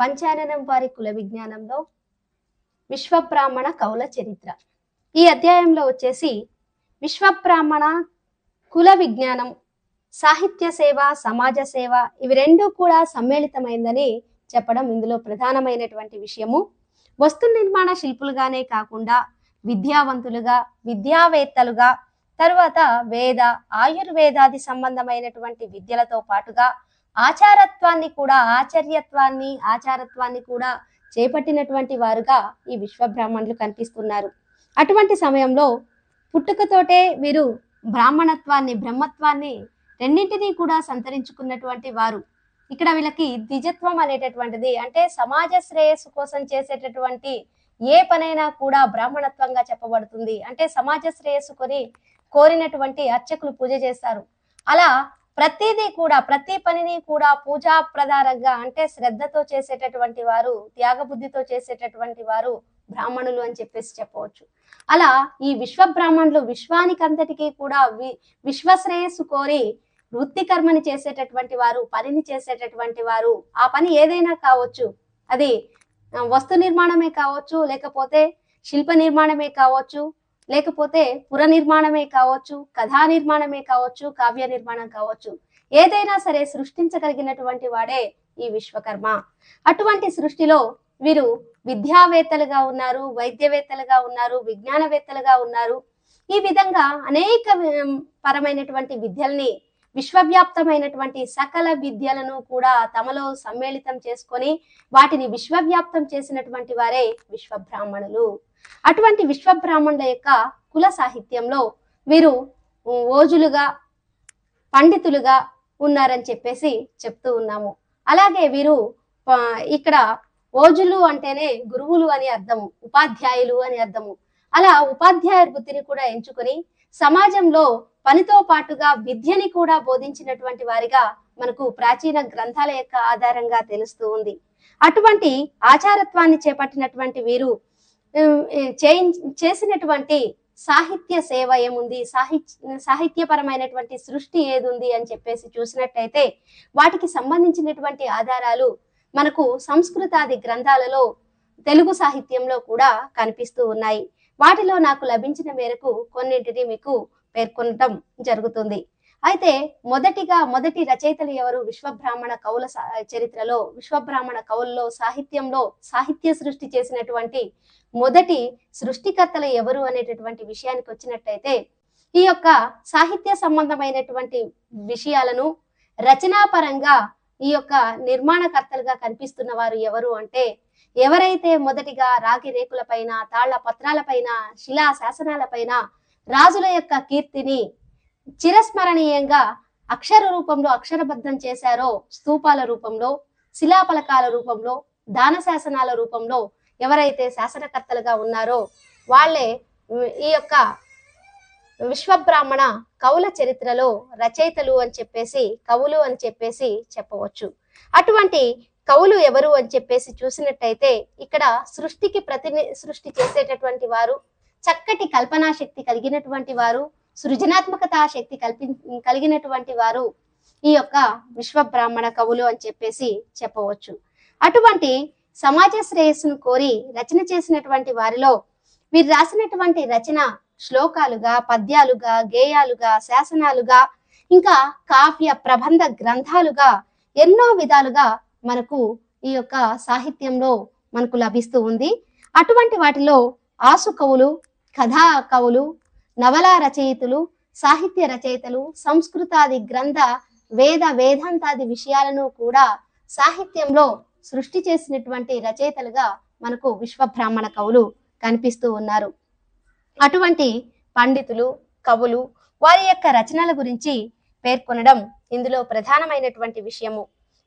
పంచాననం వారి కుల విజ్ఞానంలో విశ్వబ్రాహ్మణ కౌల చరిత్ర. ఈ అధ్యాయంలో వచ్చేసి విశ్వబ్రాహ్మణ కుల విజ్ఞానం సాహిత్య సేవ సమాజ సేవ ఇవి రెండూ కూడా సమ్మేళితమైందని చెప్పడం ఇందులో ప్రధానమైనటువంటి విషయము. వస్తు నిర్మాణ శిల్పులుగానే కాకుండా విద్యావంతులుగా విద్యావేత్తలుగా తర్వాత వేద ఆయుర్వేదాది సంబంధమైనటువంటి విద్యలతో పాటుగా ఆచారత్వాన్ని కూడా ఆచార్యత్వాన్ని ఆచారత్వాన్ని కూడా చేపట్టినటువంటి వారుగా ఈ విశ్వబ్రాహ్మణులు కనిపిస్తున్నారు. అటువంటి సమయంలో పుట్టుకతోటే వీరు బ్రాహ్మణత్వాన్ని బ్రహ్మత్వాన్ని రెండింటినీ కూడా సంతరించుకున్నటువంటి వారు. ఇక్కడ వీళ్ళకి ద్విజత్వం అనేటటువంటిది అంటే సమాజ శ్రేయస్సు కోసం చేసేటటువంటి ఏ పనైనా కూడా బ్రాహ్మణత్వంగా చెప్పబడుతుంది. అంటే సమాజ శ్రేయస్సు కొని కోరినటువంటి అర్చకులు పూజ చేస్తారు. అలా ప్రతిదీ కూడా ప్రతి పనిని కూడా పూజా ప్రధానంగా అంటే శ్రద్ధతో చేసేటటువంటి వారు త్యాగబుద్ధితో చేసేటటువంటి వారు బ్రాహ్మణులు అని చెప్పేసి చెప్పవచ్చు. అలా ఈ విశ్వ బ్రాహ్మణులు విశ్వానికంతటికీ కూడా వి విశ్వశ్రేయస్సు కోరి వృత్తి కర్మని చేసేటటువంటి వారు పనిని చేసేటటువంటి వారు ఆ పని ఏదైనా కావచ్చు అది వస్తు నిర్మాణమే కావచ్చు లేకపోతే శిల్ప నిర్మాణమే కావచ్చు లేకపోతే పుర నిర్మాణమే కావచ్చు కథా నిర్మాణమే కావచ్చు కావ్య నిర్మాణం కావచ్చు ఏదైనా సరే సృష్టించగలిగినటువంటి వాడే ఈ విశ్వకర్మ. అటువంటి సృష్టిలో వీరు విద్యావేత్తలుగా ఉన్నారు వైద్యవేత్తలుగా ఉన్నారు విజ్ఞానవేత్తలుగా ఉన్నారు. ఈ విధంగా అనేక పరమైనటువంటి విద్యల్ని విశ్వవ్యాప్తమైనటువంటి సకల విద్యలను కూడా తమలో సమ్మేళితం చేసుకొని వాటిని విశ్వవ్యాప్తం చేసినటువంటి వారే విశ్వబ్రాహ్మణులు. అటువంటి విశ్వబ్రాహ్మణుల యొక్క కుల సాహిత్యంలో వీరు ఓజులుగా పండితులుగా ఉన్నారని చెప్పేసి చెప్తూ ఉన్నాము. అలాగే వీరు ఇక్కడ ఓజులు అంటేనే గురువులు అని అర్థము ఉపాధ్యాయులు అని అర్థము. అలా ఉపాధ్యాయ వృత్తిని కూడా ఎంచుకొని సమాజంలో పనితో పాటుగా విద్యని కూడా బోధించినటువంటి వారిగా మనకు ప్రాచీన గ్రంథాల యొక్క ఆధారంగా తెలుస్తూ ఉంది. అటువంటి ఆచారత్వాన్ని చేపట్టినటువంటి వీరు చేసినటువంటి సాహిత్య సేవ ఏముంది? సాహిత్య సాహిత్యపరమైనటువంటి సృష్టి ఏదుంది అని చెప్పేసి చూసినట్టయితే వాటికి సంబంధించినటువంటి ఆధారాలు మనకు సంస్కృతాది గ్రంథాలలో తెలుగు సాహిత్యంలో కూడా కనిపిస్తూ ఉన్నాయి. వాటిలో నాకు లభించిన మేరకు కొన్నింటిని మీకు పేర్కొనటం జరుగుతుంది. అయితే మొదటిగా మొదటి రచయితలు ఎవరు? విశ్వబ్రాహ్మణ కవుల చరిత్రలో విశ్వబ్రాహ్మణ కవుల్లో సాహిత్యంలో సాహిత్య సృష్టి చేసినటువంటి మొదటి సృష్టికర్తలు ఎవరు అనేటటువంటి విషయానికి వచ్చినట్టయితే ఈ యొక్క సాహిత్య సంబంధమైనటువంటి విషయాలను రచనాపరంగా ఈ యొక్క నిర్మాణకర్తలుగా కనిపిస్తున్న వారు ఎవరు అంటే ఎవరైతే మొదటిగా రాగి రేకులపైన తాళ్ళ పత్రాలపైన శిలా శాసనాలపైన రాజుల యొక్క కీర్తిని చిరస్మరణీయంగా అక్షర రూపంలో అక్షరబద్ధం చేశారో స్తూపాల రూపంలో శిలాపలకాల రూపంలో దాన శాసనాల రూపంలో ఎవరైతే శాసనకర్తలుగా ఉన్నారో వాళ్ళే ఈ యొక్క విశ్వబ్రాహ్మణ కవుల చరిత్రలో రచయితలు అని చెప్పేసి కవులు అని చెప్పేసి చెప్పవచ్చు. అటువంటి కవులు ఎవరు అని చెప్పేసి చూసినట్టయితే ఇక్కడ సృష్టికి ప్రతిని సృష్టి చేసేటటువంటి వారు చక్కటి కల్పనా శక్తి కలిగినటువంటి వారు సృజనాత్మకత శక్తి కల్పి కలిగినటువంటి వారు ఈ యొక్క విశ్వబ్రాహ్మణ కవులు అని చెప్పేసి చెప్పవచ్చు. అటువంటి సమాజ శ్రేయస్సును కోరి రచన చేసినటువంటి వారిలో వీరు రాసినటువంటి రచన శ్లోకాలుగా పద్యాలుగా గేయాలుగా శాసనాలుగా ఇంకా కావ్య ప్రబంధ గ్రంథాలుగా ఎన్నో విధాలుగా మనకు ఈ యొక్క సాహిత్యంలో మనకు లభిస్తూ ఉంది. అటువంటి వాటిలో ఆసు కవులు కథా కవులు నవలా రచయితలు సాహిత్య రచయితలు సంస్కృతాది గ్రంథ వేద వేదాంతాది విషయాలను కూడా సాహిత్యంలో సృష్టి చేసినటువంటి రచయితలుగా మనకు విశ్వబ్రాహ్మణ కవులు కనిపిస్తూ ఉన్నారు. అటువంటి పండితులు కవులు వారి యొక్క రచనల గురించి పేర్కొనడం ఇందులో ప్రధానమైనటువంటి విషయము.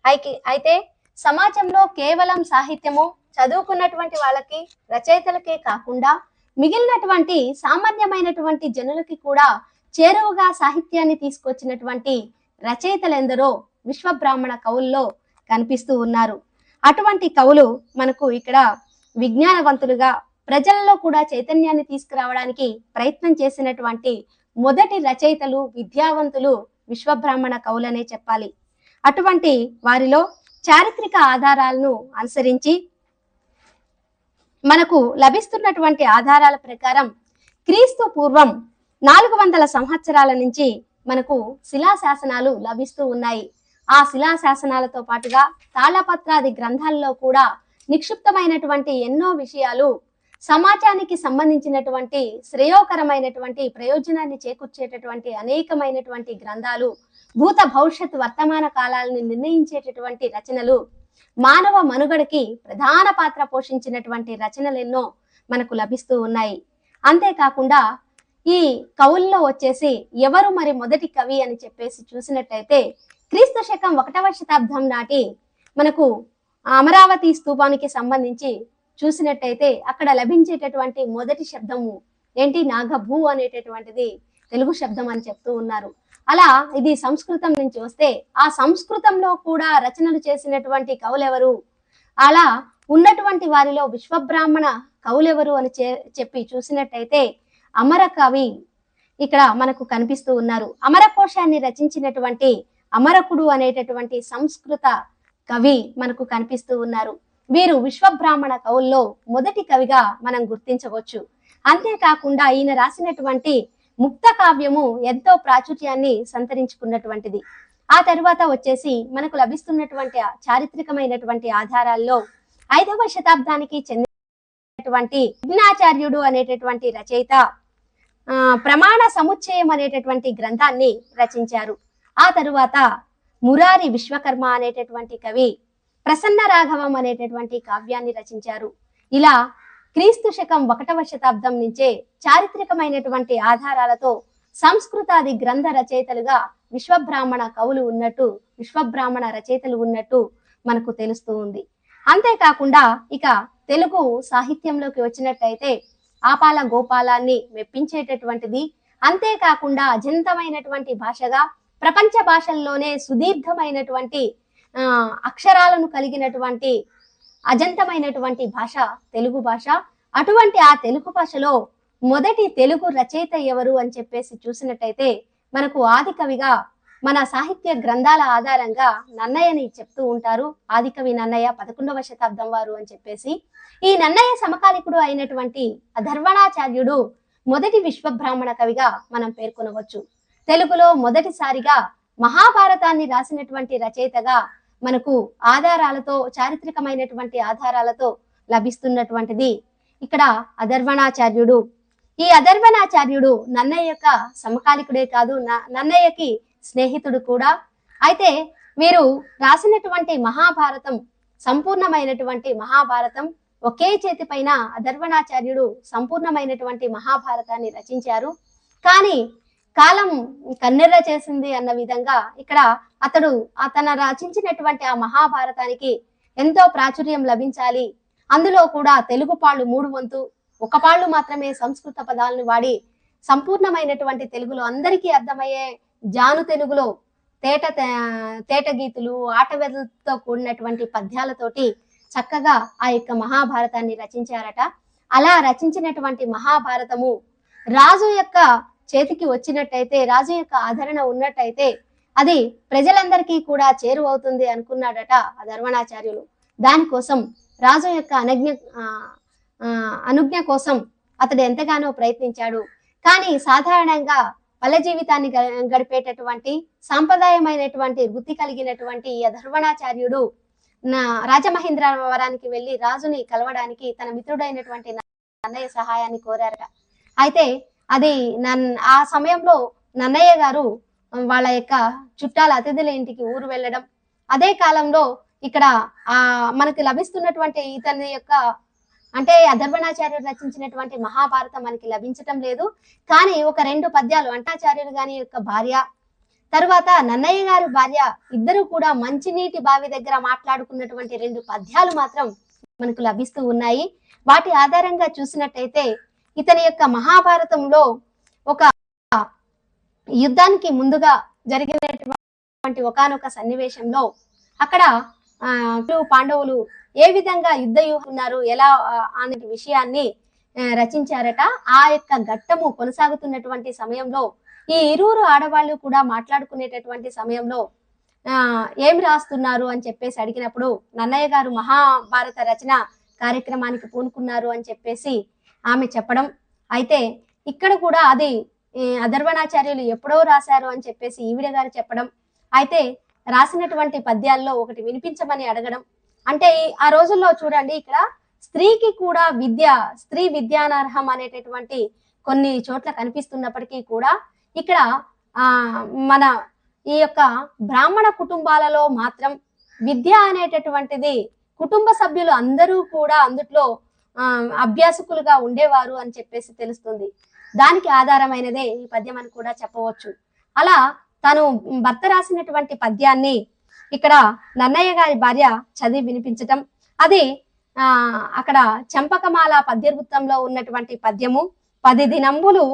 అయితే అయితే సమాజంలో కేవలం సాహిత్యము చదువుకున్నటువంటి వాళ్ళకి రచయితలకే కాకుండా మిగిలినటువంటి సామాన్యమైనటువంటి జనులకి కూడా చేరువగా సాహిత్యాన్ని తీసుకొచ్చినటువంటి రచయితలెందరో విశ్వబ్రాహ్మణ కవుల్లో కనిపిస్తూ ఉన్నారు. అటువంటి కవులు మనకు ఇక్కడ విజ్ఞానవంతులుగా ప్రజల్లో కూడా చైతన్యాన్ని తీసుకురావడానికి ప్రయత్నం చేసినటువంటి మొదటి రచయితలు విద్యావంతులు విశ్వబ్రాహ్మణ కవులనే చెప్పాలి. అటువంటి వారిలో చారిత్రక ఆధారాలను అనుసరించి మనకు లభిస్తున్నటువంటి ఆధారాల ప్రకారం క్రీస్తు పూర్వం నాలుగు వందల సంవత్సరాల నుంచి మనకు శిలాశాసనాలు లభిస్తూ ఉన్నాయి. ఆ శిలాశాసనాలతో పాటుగా తాళపత్రాది గ్రంథాల్లో కూడా నిక్షిప్తమైనటువంటి ఎన్నో విషయాలు సమాజానికి సంబంధించినటువంటి శ్రేయోకరమైనటువంటి ప్రయోజనాన్ని చేకూర్చేటటువంటి అనేకమైనటువంటి గ్రంథాలు భూత భవిష్యత్ వర్తమాన కాలాలను నిర్ణయించేటటువంటి రచనలు మానవ మనుగడకి ప్రధాన పాత్ర పోషించినటువంటి రచనలు ఎన్నో మనకు లభిస్తూ ఉన్నాయి. అంతేకాకుండా ఈ కవుల్లో వచ్చేసి ఎవరు మరి మొదటి కవి అని చెప్పేసి చూసినట్టయితే క్రీస్తు శకం ఒకటవ శతాబ్దం నాటి మనకు అమరావతి స్తూపానికి సంబంధించి చూసినట్టయితే అక్కడ లభించేటటువంటి మొదటి శబ్దము ఏంటి? నాగభూ అనేటటువంటిది తెలుగు శబ్దం అని చెప్తూ ఉన్నారు. అలా ఇది సంస్కృతం నుంచి వస్తే ఆ సంస్కృతంలో కూడా రచనలు చేసినటువంటి కవులెవరు? అలా ఉన్నటువంటి వారిలో విశ్వబ్రాహ్మణ కవులెవరు అని చెప్పి చూసినట్టయితే అమర కవి ఇక్కడ మనకు కనిపిస్తూ ఉన్నారు. అమరకోశాన్ని రచించినటువంటి అమరకుడు అనేటటువంటి సంస్కృత కవి మనకు కనిపిస్తూ ఉన్నారు. వీరు విశ్వబ్రాహ్మణ కవుల్లో మొదటి కవిగా మనం గుర్తించవచ్చు. అంతేకాకుండా ఈయన రాసినటువంటి ముక్త కావ్యము ఎంతో ప్రాచుర్యాన్ని సంతరించుకున్నటువంటిది. ఆ తర్వాత వచ్చేసి మనకు లభిస్తున్నటువంటి చారిత్రకమైనటువంటి ఆధారాల్లో ఐదవ శతాబ్దానికి చెందినటువంటి విఘ్నాచార్యుడు అనేటటువంటి రచయిత ఆ, ప్రమాణ సముచ్చయం అనేటటువంటి గ్రంథాన్ని రచించారు. ఆ తరువాత మురారి విశ్వకర్మ అనేటటువంటి కవి ప్రసన్న రాఘవం అనేటటువంటి కావ్యాన్ని రచించారు. ఇలా క్రీస్తు శకం ఒకటవ శతాబ్దం నుంచే చారిత్రకమైనటువంటి ఆధారాలతో సంస్కృతాది గ్రంథ రచయితలుగా విశ్వబ్రాహ్మణ కవులు ఉన్నట్టు విశ్వబ్రాహ్మణ రచయితలు ఉన్నట్టు మనకు తెలుస్తూ ఉంది. అంతేకాకుండా ఇక తెలుగు సాహిత్యంలోకి వచ్చినట్టయితే ఆపాల గోపాలాన్ని మెప్పించేటటువంటిది అంతేకాకుండా అజంతమైనటువంటి భాషగా ప్రపంచ భాషల్లోనే సుదీర్ఘమైనటువంటి ఆ, అక్షరాలను కలిగినటువంటి అజంతమైనటువంటి భాష తెలుగు భాష. అటువంటి ఆ తెలుగు భాషలో మొదటి తెలుగు రచయిత ఎవరు అని చెప్పేసి చూసినట్టయితే మనకు ఆది కవిగా మన సాహిత్య గ్రంథాల ఆధారంగా నన్నయ్యని చెప్తూ ఉంటారు. ఆదికవి నన్నయ్య పదకొండవ శతాబ్దం వారు అని చెప్పేసి. ఈ నన్నయ్య సమకాలికుడు అయినటువంటి అధర్వణాచార్యుడు మొదటి విశ్వబ్రాహ్మణ కవిగా మనం పేర్కొనవచ్చు. తెలుగులో మొదటిసారిగా మహాభారతాన్ని రాసినటువంటి రచయితగా మనకు ఆధారాలతో చారిత్రకమైనటువంటి ఆధారాలతో లభిస్తున్నటువంటిది ఇక్కడ అధర్వణాచార్యుడు. ఈ అధర్వణాచార్యుడు నన్నయ్య యొక్క సమకాలికుడే కాదు న- నన్నయ్యకి స్నేహితుడు కూడా. అయితే వీరు రాసినటువంటి మహాభారతం సంపూర్ణమైనటువంటి మహాభారతం ఒకే చేతి పైన అధర్వణాచార్యుడు సంపూర్ణమైనటువంటి మహాభారతాన్ని రచించారు. కానీ కాలం కన్నెర్ర చేసింది అన్న విధంగా ఇక్కడ అతడు అతను రచించినటువంటి ఆ మహాభారతానికి ఎంతో ప్రాచుర్యం లభించాలి. అందులో కూడా తెలుగు పాళ్ళు మూడు వంతు ఒక పాళ్ళు మాత్రమే సంస్కృత పదాలను వాడి సంపూర్ణమైనటువంటి తెలుగులో అందరికీ అర్థమయ్యే జాను తెలుగులో తేట తేట గీతులు ఆటవెదలతో కూడినటువంటి పద్యాలతోటి చక్కగా ఆ యొక్క మహాభారతాన్ని రచించారట. అలా రచించినటువంటి మహాభారతము రాజు యొక్క చేతికి వచ్చినట్టయితే రాజు యొక్క ఆదరణ ఉన్నట్టయితే అది ప్రజలందరికీ కూడా చేరువవుతుంది అనుకున్నాడట ఆ ధర్మణాచార్యులు. దానికోసం రాజు యొక్క అనజ్ఞ అనుజ్ఞ కోసం అతడు ఎంతగానో ప్రయత్నించాడు. కానీ సాధారణంగా పల్లె జీవితాన్ని గ- గడిపేటటువంటి సాంప్రదాయమైనటువంటి వృత్తి కలిగినటువంటి ఈ ధర్వణాచార్యుడు నా రాజమహేంద్రవరానికి వెళ్ళి రాజుని కలవడానికి తన మిత్రుడైనటువంటి నన్నయ్య సహాయాన్ని కోరారట. అయితే అది నన్ ఆ సమయంలో నన్నయ్య గారు వాళ్ళ యొక్క చుట్టాల అతిథుల ఇంటికి ఊరు వెళ్ళడం. అదే కాలంలో ఇక్కడ ఆ మనకి లభిస్తున్నటువంటి ఇతని యొక్క అంటే అధర్వణాచార్యుడు రచించినటువంటి మహాభారతం మనకి లభించటం లేదు. కానీ ఒక రెండు పద్యాలు అంటాచార్యుడు గాని యొక్క భార్య తర్వాత నన్నయ్య గారి భార్య ఇద్దరు కూడా మంచినీటి బావి దగ్గర మాట్లాడుకున్నటువంటి రెండు పద్యాలు మాత్రం మనకు లభిస్తూ ఉన్నాయి. వాటి ఆధారంగా చూసినట్టయితే ఇతని యొక్క మహాభారతంలో ఒక యుద్ధానికి ముందుగా జరిగినటువంటి ఒకానొక సన్నివేశంలో అక్కడ ఆ పాండవులు ఏ విధంగా యుద్ధ ఉన్నారు ఎలా అనే విషయాన్ని రచించారట. ఆ యొక్క ఘట్టము కొనసాగుతున్నటువంటి సమయంలో ఈ ఇరువురు ఆడవాళ్ళు కూడా మాట్లాడుకునేటటువంటి సమయంలో ఆ, ఏం రాస్తున్నారు అని చెప్పేసి అడిగినప్పుడు నన్నయ్య గారు మహాభారత రచన కార్యక్రమానికి పూనుకున్నారు అని చెప్పేసి ఆమె చెప్పడం. అయితే ఇక్కడ కూడా అది అధర్వణాచార్యులు ఎప్పుడో రాశారు అని చెప్పేసి ఈవిడ గారు చెప్పడం. అయితే రాసినటువంటి పద్యాల్లో ఒకటి వినిపించమని అడగడం. అంటే ఆ రోజుల్లో చూడండి ఇక్కడ స్త్రీకి కూడా విద్య స్త్రీ విద్యానర్హం అనేటటువంటి కొన్ని చోట్ల కనిపిస్తున్నప్పటికీ కూడా ఇక్కడ ఆ మన ఈ యొక్క బ్రాహ్మణ కుటుంబాలలో మాత్రం విద్య అనేటటువంటిది కుటుంబ సభ్యులు అందరూ కూడా అందుట్లో అభ్యాసకులుగా ఉండేవారు అని చెప్పేసి తెలుస్తుంది. దానికి ఆధారమైనదే ఈ పద్యం అని కూడా చెప్పవచ్చు. అలా తను భర్త రాసినటువంటి పద్యాన్ని ఇక్కడ నన్నయ్య గారి భార్య చదివి వినిపించటం అది ఆ అక్కడ చంపకమాల పద్యవృత్తంలో ఉన్నటువంటి పద్యము పది దినంబులు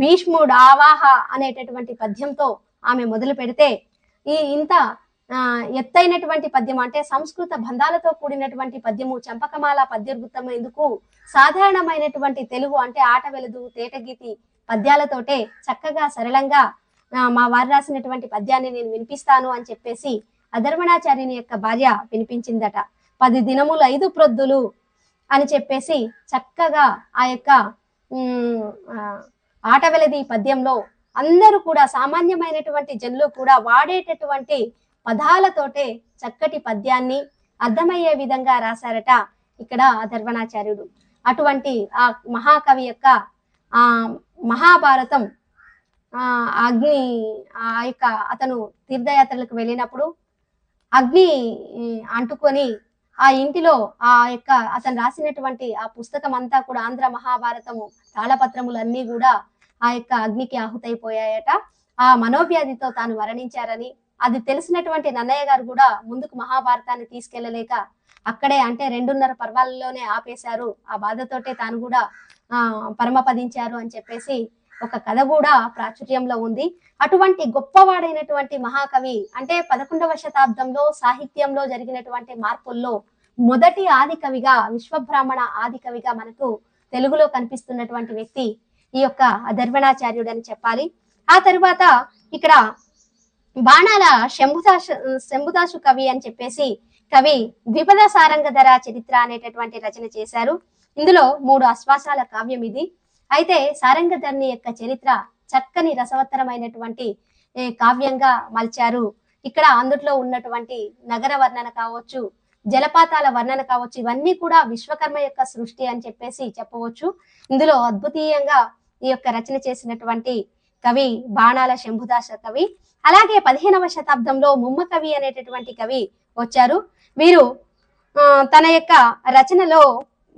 భీష్ముడు ఆవాహ అనేటటువంటి పద్యంతో ఆమె మొదలు పెడితే ఈ ఇంత ఎత్తైనటువంటి పద్యం అంటే సంస్కృత బంధాలతో కూడినటువంటి పద్యము చంపకమాల పద్యవృత్తము ఎందుకు సాధారణమైనటువంటి తెలుగు అంటే ఆట వెలుదు తేటగీతి పద్యాలతోటే చక్కగా సరళంగా మా వారు రాసినటువంటి పద్యాన్ని నేను వినిపిస్తాను అని చెప్పేసి అధర్వణాచార్యుని యొక్క భార్య వినిపించిందట. పది దినములు ఐదు ప్రొద్దులు అని చెప్పేసి చక్కగా ఆ యొక్క ఆట వెలది పద్యంలో అందరూ కూడా సామాన్యమైనటువంటి జనులు కూడా వాడేటటువంటి పదాలతోటే చక్కటి పద్యాన్ని అర్థమయ్యే విధంగా రాశారట ఇక్కడ అధర్వణాచార్యుడు అటువంటి ఆ మహాకవి యొక్క ఆ మహాభారతం ఆ అగ్ని ఆ యొక్క అతను తీర్థయాత్రలకు వెళ్ళినప్పుడు అగ్ని అంటుకొని ఆ ఇంటిలో ఆ యొక్క అతను రాసినటువంటి ఆ పుస్తకం అంతా కూడా ఆంధ్ర మహాభారతము తాళపత్రములు అన్నీ కూడా ఆ యొక్క అగ్నికి ఆహుతైపోయాయట. ఆ మనోవ్యాధితో తాను మరణించారని అది తెలిసినటువంటి నన్నయ్య గారు కూడా ముందుకు మహాభారతాన్ని తీసుకెళ్ళలేక అక్కడే అంటే రెండున్నర పర్వాలలోనే ఆపేశారు. ఆ బాధతోటే తాను కూడా ఆ పరమపదించారు అని చెప్పేసి ఒక కథ కూడా ప్రాచుర్యంలో ఉంది. అటువంటి గొప్పవాడైనటువంటి మహాకవి అంటే పదకొండవ శతాబ్దంలో సాహిత్యంలో జరిగినటువంటి మార్పుల్లో మొదటి ఆది కవిగా విశ్వబ్రాహ్మణ ఆది కవిగా మనకు తెలుగులో కనిపిస్తున్నటువంటి వ్యక్తి ఈ యొక్క అధర్వణాచార్యుడు అని చెప్పాలి. ఆ తరువాత ఇక్కడ బాణాల శంభుదాసు శంభుదాసు కవి అని చెప్పేసి కవి ద్విపద సారంగధర చరిత్ర అనేటటువంటి రచన చేశారు. ఇందులో మూడు అశ్వాసాల కావ్యం ఇది. అయితే సారంగధర్ని యొక్క చరిత్ర చక్కని రసవత్తరమైనటువంటి కావ్యంగా మలిచారు. ఇక్కడ అందుట్లో ఉన్నటువంటి నగర వర్ణన కావచ్చు జలపాతాల వర్ణన కావచ్చు ఇవన్నీ కూడా విశ్వకర్మ యొక్క సృష్టి అని చెప్పేసి చెప్పవచ్చు. ఇందులో అద్భుతీయంగా ఈ యొక్క రచన చేసినటువంటి కవి బాణాల శంభుదాస కవి. అలాగే పదిహేనవ శతాబ్దంలో ముమ్మ కవి అనేటటువంటి కవి వచ్చారు. వీరు తన యొక్క రచనలో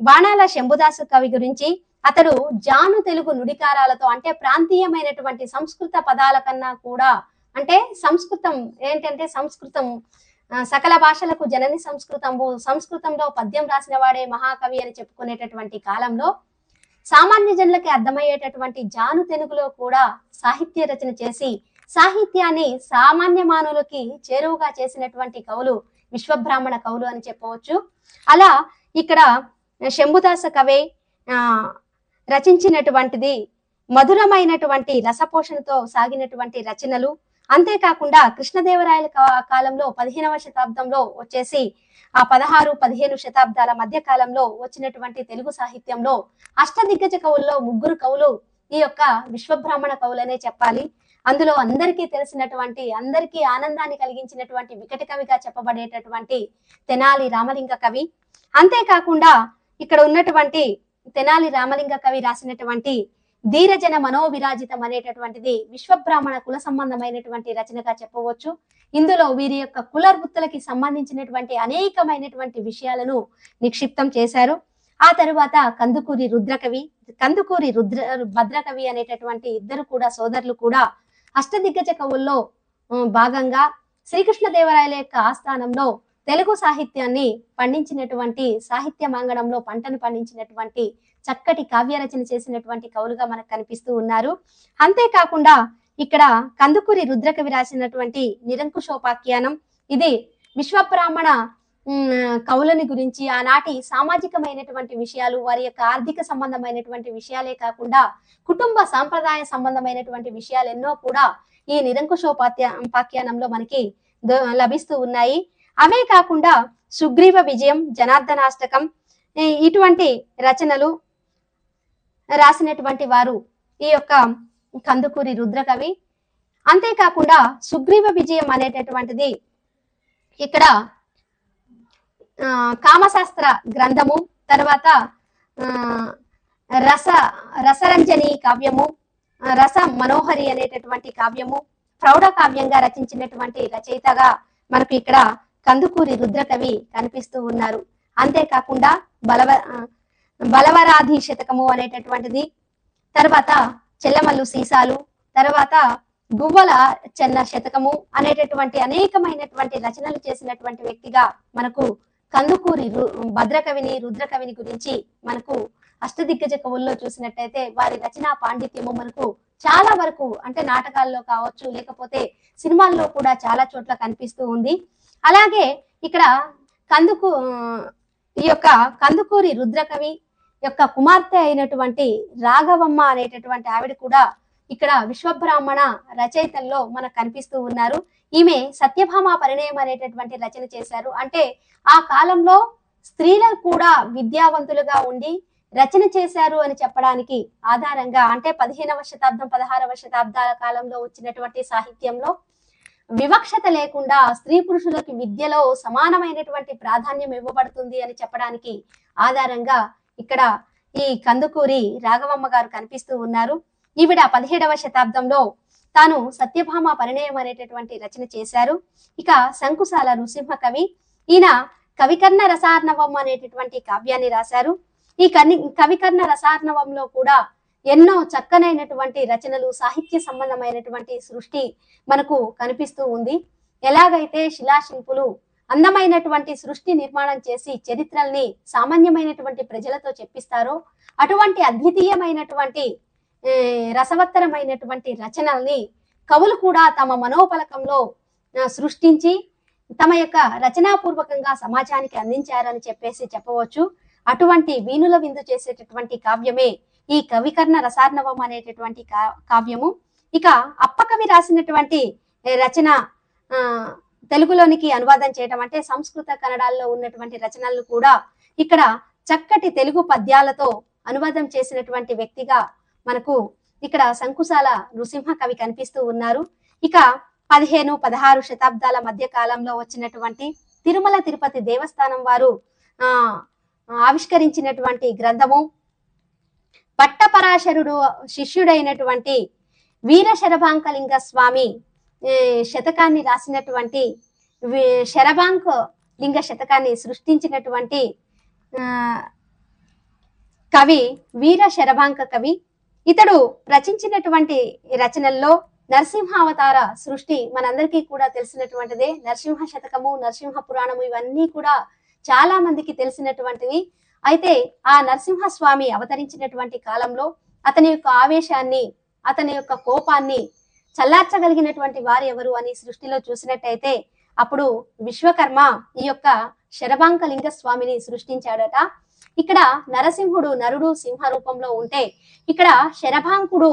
బాణాల శంభుదాసు కవి గురించి అతడు జాను తెలుగు నుడికారాలతో అంటే ప్రాంతీయమైనటువంటి సంస్కృత పదాల కన్నా కూడా అంటే సంస్కృతం ఏంటంటే సంస్కృతం సకల భాషలకు జనని సంస్కృతము సంస్కృతంలో పద్యం రాసిన వాడే మహాకవి అని చెప్పుకునేటటువంటి కాలంలో సామాన్య జనులకి అర్థమయ్యేటటువంటి జాను తెలుగులో కూడా సాహిత్య రచన చేసి సాహిత్యాన్ని సామాన్య మానవులకి చేరువుగా చేసినటువంటి కవులు విశ్వబ్రాహ్మణ కవులు అని చెప్పవచ్చు. అలా ఇక్కడ శంభుదాస కవి ఆ రచించినటువంటిది మధురమైనటువంటి రసపోషణతో సాగినటువంటి రచనలు. అంతేకాకుండా కృష్ణదేవరాయల కాలంలో పదిహేనవ శతాబ్దంలో వచ్చేసి ఆ పదహారు పదిహేను శతాబ్దాల మధ్య కాలంలో వచ్చినటువంటి తెలుగు సాహిత్యంలో అష్టదిగ్గజ కవుల్లో ముగ్గురు కవులు ఈ యొక్క విశ్వబ్రాహ్మణ కవులనే చెప్పాలి. అందులో అందరికీ తెలిసినటువంటి అందరికీ ఆనందాన్ని కలిగించినటువంటి వికట కవిగా చెప్పబడేటటువంటి తెనాలి రామలింగ కవి. అంతేకాకుండా ఇక్కడ ఉన్నటువంటి తెనాలి రామలింగ కవి రాసినటువంటి ధీరజన మనోవిరాజితం అనేటటువంటిది విశ్వబ్రాహ్మణ కుల సంబంధమైనటువంటి రచనగా చెప్పవచ్చు. ఇందులో వీరి యొక్క కుల వృత్తులకి సంబంధించినటువంటి అనేకమైనటువంటి విషయాలను నిక్షిప్తం చేశారు. ఆ తరువాత కందుకూరి రుద్రకవి కందుకూరి రుద్ర భద్రకవి అనేటటువంటి ఇద్దరు కూడా సోదరులు కూడా అష్టదిగ్గజ కవుల్లో భాగంగా శ్రీకృష్ణదేవరాయల యొక్క ఆస్థానంలో తెలుగు సాహిత్యాన్ని పండించినటువంటి సాహిత్య మంగళంలో పంటను పండించినటువంటి చక్కటి కావ్యరచన చేసినటువంటి కవులుగా మనకు కనిపిస్తూ ఉన్నారు. అంతేకాకుండా ఇక్కడ కందుకూరి రుద్రకవి రాసినటువంటి నిరంకుశోపాఖ్యానం ఇది విశ్వబ్రాహ్మణ కవులని గురించి ఆనాటి సామాజికమైనటువంటి విషయాలు వారి యొక్క ఆర్థిక సంబంధమైనటువంటి విషయాలే కాకుండా కుటుంబ సాంప్రదాయ సంబంధమైనటువంటి విషయాలు ఎన్నో కూడా ఈ నిరంకుశోపాఖ్య పాఖ్యానంలో మనకి లభిస్తూ ఉన్నాయి. అవే కాకుండా సుగ్రీవ విజయం జనార్దనాష్టకం ఇటువంటి రచనలు రాసినటువంటి వారు ఈ యొక్క కందుకూరి రుద్రకవి. అంతేకాకుండా సుగ్రీవ విజయం అనేటటువంటిది ఇక్కడ కామశాస్త్ర గ్రంథము తర్వాత ఆ, రస రసరంజని కావ్యము రస మనోహరి అనేటటువంటి కావ్యము ప్రౌఢ కావ్యంగా రచించినటువంటి రచయితగా మనకు ఇక్కడ కందుకూరి రుద్రకవి కనిపిస్తూ ఉన్నారు. అంతేకాకుండా బలవ బలవరాధి శతకము అనేటటువంటిది తర్వాత చెల్లమల్లు సీసాలు తర్వాత గువ్వల చెన్న శతకము అనేటటువంటి అనేకమైనటువంటి రచనలు చేసినటువంటి వ్యక్తిగా మనకు కందుకూరి భద్రకవిని రుద్రకవిని గురించి మనకు అష్టదిగ్గజ కవుల్లో చూసినట్టయితే వారి రచనా పాండిత్యము మనకు చాలా వరకు అంటే నాటకాల్లో కావచ్చు లేకపోతే సినిమాల్లో కూడా చాలా చోట్ల కనిపిస్తూ ఉంది. అలాగే ఇక్కడ కందుకు ఈ యొక్క కందుకూరి రుద్రకవి యొక్క కుమార్తె అయినటువంటి రాఘవమ్మ అనేటటువంటి ఆవిడ కూడా ఇక్కడ విశ్వబ్రాహ్మణ రచయితల్లో మనకు కనిపిస్తూ ఉన్నారు. ఈమె సత్యభామ పరిణయం అనేటటువంటి రచన చేశారు. అంటే ఆ కాలంలో స్త్రీలు కూడా విద్యావంతులుగా ఉండి రచన చేశారు అని చెప్పడానికి ఆధారంగా అంటే పదిహేనవ శతాబ్దం పదహారవ శతాబ్దాల కాలంలో వచ్చినటువంటి సాహిత్యంలో వివక్షత లేకుండా స్త్రీ పురుషులకి విద్యలో సమానమైనటువంటి ప్రాధాన్యం ఇవ్వబడుతుంది అని చెప్పడానికి ఆధారంగా ఇక్కడ ఈ కందుకూరి రాఘవమ్మ గారు కనిపిస్తూ ఉన్నారు. ఈవిడ పదిహేడవ శతాబ్దంలో తాను సత్యభామ పరిణయం అనేటటువంటి రచన చేశారు. ఇక శంకుశాల నృసింహ కవి ఈయన కవికర్ణ రసార్ణవం అనేటటువంటి కావ్యాన్ని రాశారు. ఈ కని కవికర్ణ రసార్ణవంలో కూడా ఎన్నో చక్కనైనటువంటి రచనలు సాహిత్య సంబంధమైనటువంటి సృష్టి మనకు కనిపిస్తూ ఉంది. ఎలాగైతే శిలాశిల్పులు అందమైనటువంటి సృష్టి నిర్మాణం చేసి చరిత్రల్ని సామాన్యమైనటువంటి ప్రజలతో చెప్పిస్తారో అటువంటి అద్వితీయమైనటువంటి రసవత్తరమైనటువంటి రచనల్ని కవులు కూడా తమ మనోపలకంలో సృష్టించి తమ యొక్క రచనాపూర్వకంగా సమాజానికి అందించారని చెప్పేసి చెప్పవచ్చు. అటువంటి వీణుల విందు చేసేటటువంటి కావ్యమే ఈ కవికర్ణ రసార్ణవం అనేటటువంటి కా- కావ్యము. ఇక అప్పకవి రాసినటువంటి రచన తెలుగులోనికి అనువాదం చేయడం అంటే సంస్కృత కన్నడాల్లో ఉన్నటువంటి రచనలను కూడా ఇక్కడ చక్కటి తెలుగు పద్యాలతో అనువాదం చేసినటువంటి వ్యక్తిగా మనకు ఇక్కడ శంకుశాల నృసింహ కవి కనిపిస్తూ ఉన్నారు. ఇక పదిహేను పదహారు శతాబ్దాల మధ్య కాలంలో వచ్చినటువంటి తిరుమల తిరుపతి దేవస్థానం వారు ఆ ఆవిష్కరించినటువంటి గ్రంథము పట్టపరాశరుడు శిష్యుడైనటువంటి వీర శరభాంకలింగ స్వామి శతకాన్ని రాసినటువంటి వి- శరభాంక లింగ శతకాన్ని సృష్టించినటువంటి కవి వీర శరభాంక కవి ఇతడు రచించినటువంటి రచనల్లో నరసింహావతార సృష్టి మనందరికీ కూడా తెలిసినటువంటిదే. నరసింహ శతకము నరసింహ పురాణము ఇవన్నీ కూడా చాలా మందికి తెలిసినటువంటివి. అయితే ఆ నరసింహ స్వామి అవతరించినటువంటి కాలంలో అతని యొక్క ఆవేశాన్ని అతని యొక్క కోపాన్ని చల్లార్చగలిగినటువంటి వారు ఎవరు అని సృష్టిలో చూసినట్టయితే అప్పుడు విశ్వకర్మ ఈ యొక్క శరభాంకలింగ స్వామిని సృష్టించాడట. ఇక్కడ నరసింహుడు నరుడు సింహ రూపంలో ఉంటే ఇక్కడ శరభాంకుడు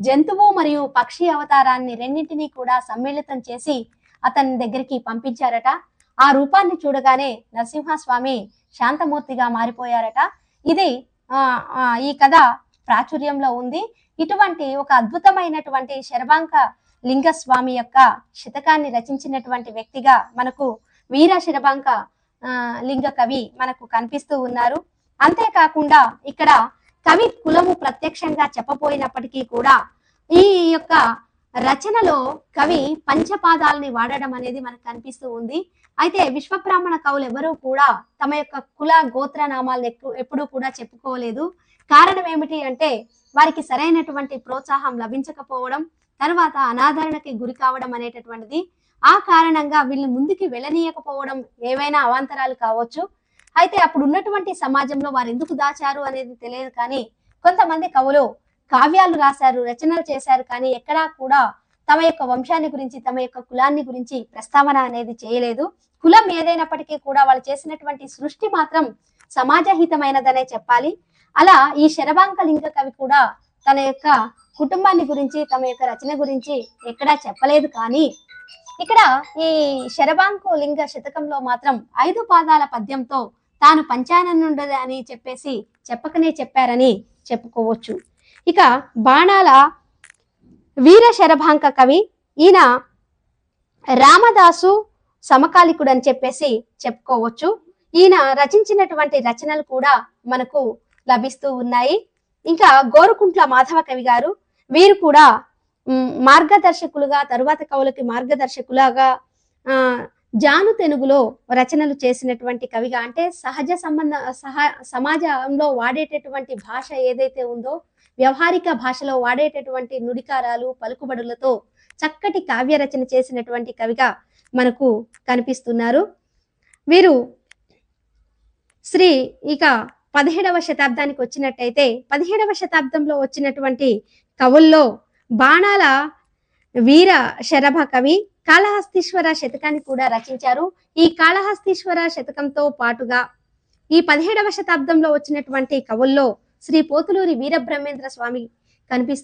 జంతువు మరియు పక్షి అవతారాన్ని రెండింటినీ కూడా సమ్మిళితం చేసి అతని దగ్గరికి పంపించారట. ఆ రూపాన్ని చూడగానే నరసింహస్వామి శాంతమూర్తిగా మారిపోయారట. ఇది ఆ ఈ కథ ప్రాచుర్యంలో ఉంది. ఇటువంటి ఒక అద్భుతమైనటువంటి శరభాంక లింగస్వామి యొక్క శతకాన్ని రచించినటువంటి వ్యక్తిగా మనకు వీర శరభాంక లింగ కవి మనకు కనిపిస్తూ ఉన్నారు. అంతేకాకుండా ఇక్కడ కవి కులము ప్రత్యక్షంగా చెప్పపోయినప్పటికీ కూడా ఈ యొక్క రచనలో కవి పంచపాదాలని వాడడం అనేది మనకు కనిపిస్తూ ఉంది. అయితే విశ్వబ్రాహ్మణ కవులు ఎవరూ కూడా తమ యొక్క కుల గోత్ర నామాలను ఎక్కు ఎప్పుడూ కూడా చెప్పుకోలేదు. కారణం ఏమిటి అంటే వారికి సరైనటువంటి ప్రోత్సాహం లభించకపోవడం తర్వాత అనాదరణకి గురి కావడం అనేటటువంటిది. ఆ కారణంగా వీళ్ళు ముందుకి వెళ్ళనీయకపోవడం ఏవైనా అవాంతరాలు కావచ్చు. అయితే అప్పుడు ఉన్నటువంటి సమాజంలో వారు ఎందుకు దాచారు అనేది తెలియదు కానీ కొంతమంది కవులు కావ్యాలు రాశారు రచనలు చేశారు కానీ ఎక్కడా కూడా తమ యొక్క వంశాన్ని గురించి తమ యొక్క కులాన్ని గురించి ప్రస్తావన అనేది చేయలేదు. కులం ఏదైనప్పటికీ కూడా వాళ్ళు చేసినటువంటి సృష్టి మాత్రం సమాజహితమైనదనే చెప్పాలి. అలా ఈ శరభాంక లింగ కవి కూడా తన యొక్క కుటుంబాన్ని గురించి తమ యొక్క రచన గురించి ఎక్కడా చెప్పలేదు కానీ ఇక్కడ ఈ శరభాంకు లింగ శతకంలో మాత్రం ఐదు పాదాల పద్యంతో తాను పంచాననుండదు అని చెప్పేసి చెప్పకనే చెప్పారని చెప్పుకోవచ్చు. ఇక బాణాల వీర శరభాంక కవి ఈయన రామదాసు సమకాలికుడు అని చెప్పేసి చెప్పుకోవచ్చు. ఈయన రచించినటువంటి రచనలు కూడా మనకు లభిస్తూ ఉన్నాయి. ఇంకా గోరుకుంట్ల మాధవ కవి గారు వీరు కూడా మార్గదర్శకులుగా తరువాత కవులకి మార్గదర్శకులుగా జాను తెనుగులో రచనలు చేసినటువంటి కవిగా అంటే సహజ సంబంధ సహ సమాజంలో వాడేటటువంటి భాష ఏదైతే ఉందో వ్యవహారిక భాషలో వాడేటటువంటి నుడికారాలు పలుకుబడులతో చక్కటి కావ్య రచన చేసినటువంటి కవిగా మనకు కనిపిస్తున్నారు. వీరు శ్రీ ఇక పదిహేడవ శతాబ్దానికి వచ్చినట్టయితే పదిహేడవ శతాబ్దంలో వచ్చినటువంటి కవుల్లో బాణాల వీర శరభ కవి కాళహస్తీశ్వర శతకాన్ని కూడా రచించారు. ఈ కాళహస్తీశ్వర శతకంతో పాటుగా ఈ పదిహేడవ శతాబ్దంలో వచ్చినటువంటి కవుల్లో శ్రీ పోతులూరి వీరబ్రహ్మేంద్ర స్వామి కనిపిస్తుంది